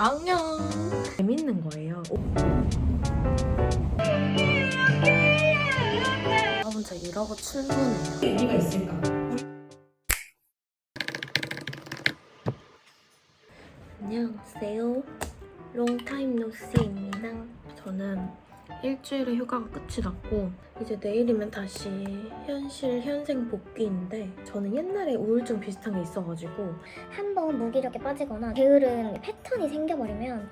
안녕. 재밌는 거예요. 여러분 저 이러고 출근해요. 의미가 있을까? 안녕하세요. 롱타임 노스입니다. 저는 일주일의 휴가가 끝이 났고 이제 내일이면 다시 현실 현생 복귀인데 저는 옛날에 우울증 비슷한 게 있어가지고 한번 무기력에 빠지거나 게으른 패턴이 생겨버리면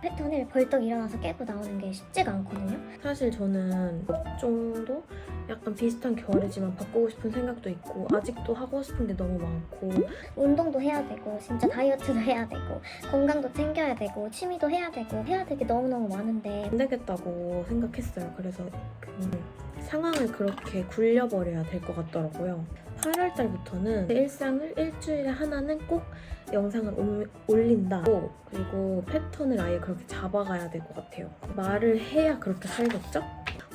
패턴을 벌떡 일어나서 깨고 나오는 게 쉽지가 않거든요. 사실 저는 업종도 약간 비슷한 결이지만 바꾸고 싶은 생각도 있고 아직도 하고 싶은 게 너무 많고 운동도 해야 되고 진짜 다이어트도 해야 되고 건강도 챙겨야 되고 취미도 해야 되고 해야 될게 너무너무 많은데 안 되겠다고 생각했어요. 그래서 그 상황을 그렇게 굴려버려야 될 것 같더라고요. 8월 달부터는 제 일상을 일주일에 하나는 꼭 영상을 올- 올린다. 그리고 패턴을 아예 그렇게 잡아가야 될 것 같아요. 말을 해야 그렇게 살겠죠?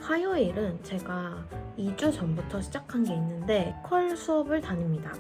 화요일은 제가 2주 전부터 시작한 게 있는데 컬 수업을 다닙니다.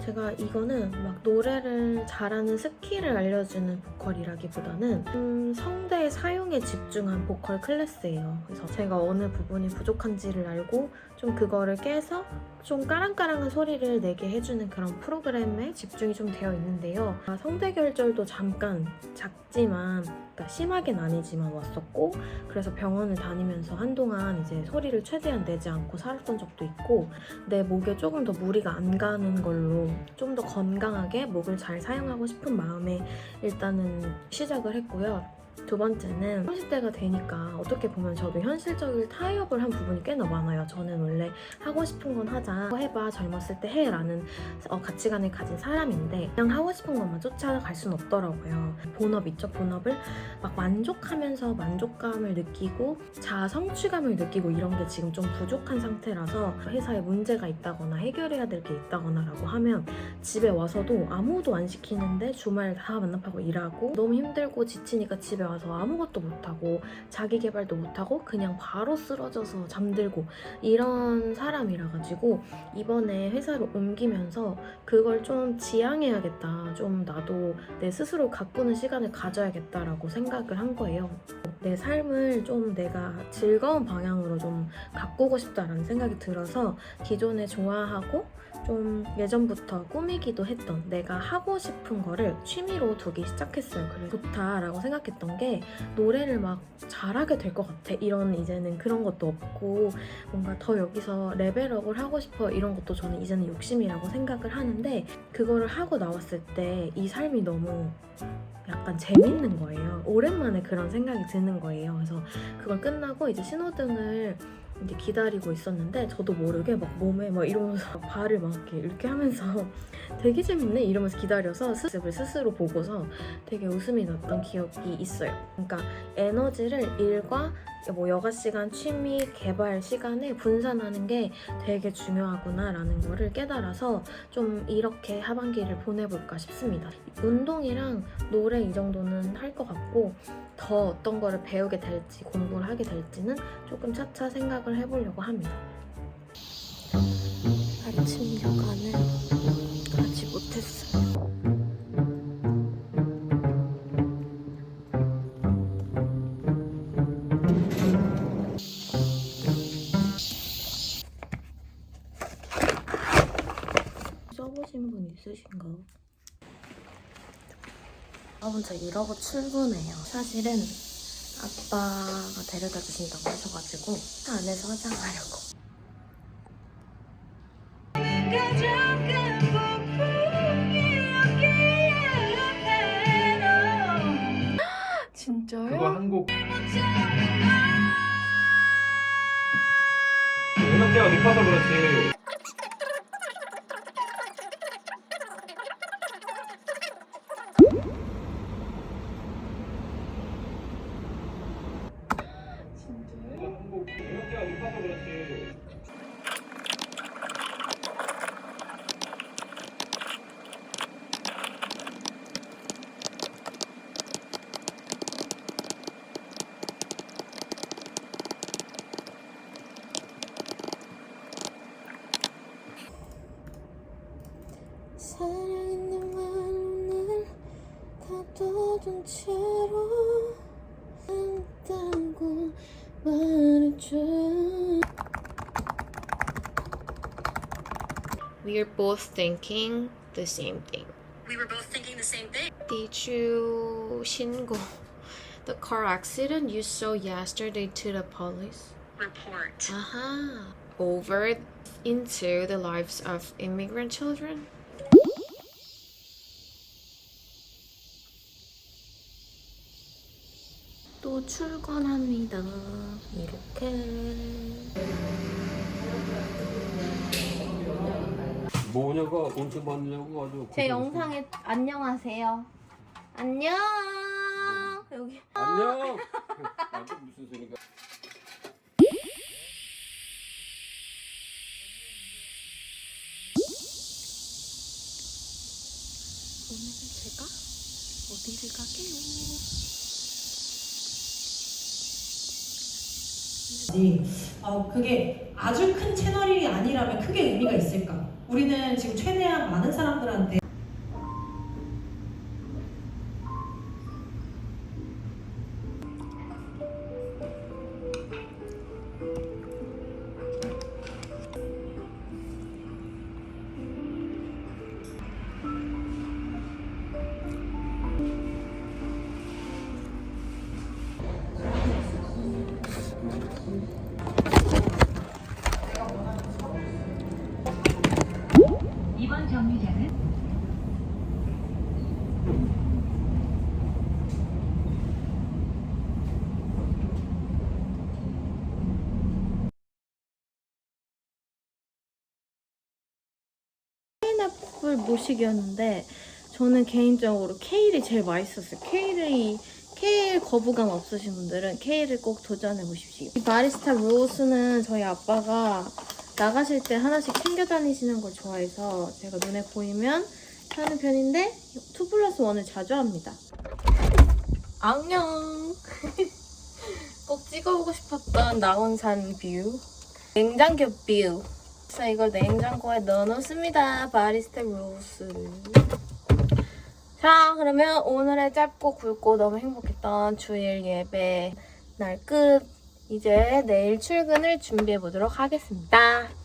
제가 이거는 막 노래를 잘하는 스킬을 알려주는 보컬이라기보다는 음, 성대의 사용에 집중한 보컬 클래스예요. 그래서 제가 어느 부분이 부족한지를 알고 좀 그거를 깨서 좀 까랑까랑한 소리를 내게 해주는 그런 프로그램에 집중이 좀 되어 있는데요. 아, 성대 결절도 잠깐 작지만 그러니까 심하게는 아니지만 왔었고 그래서 병원을 다니면서 한동안 이제 소리를 최대한 내지 않고 살았던 적도 있고 내 목에 조금 더 무리가 안 가는 걸로 좀 더 건강하게 목을 잘 사용하고 싶은 마음에 일단은 시작을 했고요. 두 번째는 30대가 되니까 어떻게 보면 저도 현실적인 타협을 한 부분이 꽤나 많아요. 저는 원래 하고 싶은 건 하자, 해봐, 젊었을 때 해라는 어, 가치관을 가진 사람인데 그냥 하고 싶은 것만 쫓아갈 순 없더라고요. 본업 있죠, 본업을 막 만족하면서 만족감을 느끼고 자아 성취감을 느끼고 이런 게 지금 좀 부족한 상태라서 회사에 문제가 있다거나 해결해야 될 게 있다거나라고 하면 집에 와서도 아무도 안 시키는데 주말 다 만납하고 일하고 너무 힘들고 지치니까 집에 와서 아무것도 못하고 자기 개발도 못하고 그냥 바로 쓰러져서 잠들고 이런 사람이라 가지고 이번에 회사를 옮기면서 그걸 좀 지양해야겠다 좀 나도 내 스스로 가꾸는 시간을 가져야겠다라고 생각을 한 거예요 내 삶을 좀 내가 즐거운 방향으로 좀 가꾸고 싶다라는 생각이 들어서 기존에 좋아하고 좀 예전부터 꾸미기도 했던 내가 하고 싶은 거를 취미로 두기 시작했어요. 그래서 좋다라고 생각했던 게 노래를 막 잘하게 될 것 같아. 이런 이제는 그런 것도 없고 뭔가 더 여기서 레벨업을 하고 싶어 이런 것도 저는 이제는 욕심이라고 생각을 하는데 그거를 하고 나왔을 때 이 삶이 너무 약간 재밌는 거예요. 오랜만에 그런 생각이 드는 거예요. 그래서 그걸 끝나고 이제 신호등을 이제 기다리고 있었는데 저도 모르게 막 몸에 막 이러면서 발을 막 이렇게, 이렇게 하면서 되게 재밌네 이러면서 기다려서 스습을 스스로 보고서 되게 웃음이 났던 기억이 있어요. 그러니까 에너지를 일과 뭐 여가 시간, 취미, 개발 시간에 분산하는 게 되게 중요하구나라는 거를 깨달아서 좀 이렇게 하반기를 보내볼까 싶습니다. 운동이랑 노래 이 정도는 할 것 같고 더 어떤 거를 배우게 될지 공부를 하게 될지는 조금 차차 생각을 해보려고 합니다. 아침 요가는 있으신가요? 여러분 저 이러고 출근해요. 사실은 아빠가 데려다 주신다고 하셔가지고 차 안에서 화장하려고. 진짜요? 그거 한곡 음악대가 높아서 그렇지 그거 한곡 음악대가 높아서 그렇지 사랑했는 마음을 가둬 모든 채로 안다고 We are both thinking the same thing. We were both thinking the same thing. Did you 신고 the car accident you saw yesterday to the police? Report. Uh-huh. Over into the lives of immigrant children? 또 출근합니다. 이렇게. 뭐냐가 온천 받느냐고 아주 제. 영상에 안녕하세요. 안녕. 여기 안녕 무슨 소리가 오늘은 제가 어디를 가게요? 어, 그게 아주 큰 채널이 아니라면 크게 의미가 있을까? 우리는 지금 최대한 많은 사람들한테 이번 정류장은 파인애플 모식이었는데 저는 개인적으로 케일이 제일 맛있었어요. 케일이 케일 거부감 없으신 분들은 케일을 꼭 도전해 보십시오. 이 바리스타 로스는 저희 아빠가 나가실 때 하나씩 챙겨 다니시는 걸 좋아해서 제가 눈에 보이면 사는 편인데 2 플러스 1을 자주 합니다. 안녕. 꼭 찍어보고 싶었던 나온산 뷰. 냉장고 뷰. 그래서 이걸 냉장고에 넣어놓습니다. 바리스타 로스를. 자, 그러면 오늘의 짧고 굵고 너무 행복했던 주일 예배 날 끝. 이제 내일 출근을 준비해 보도록 하겠습니다.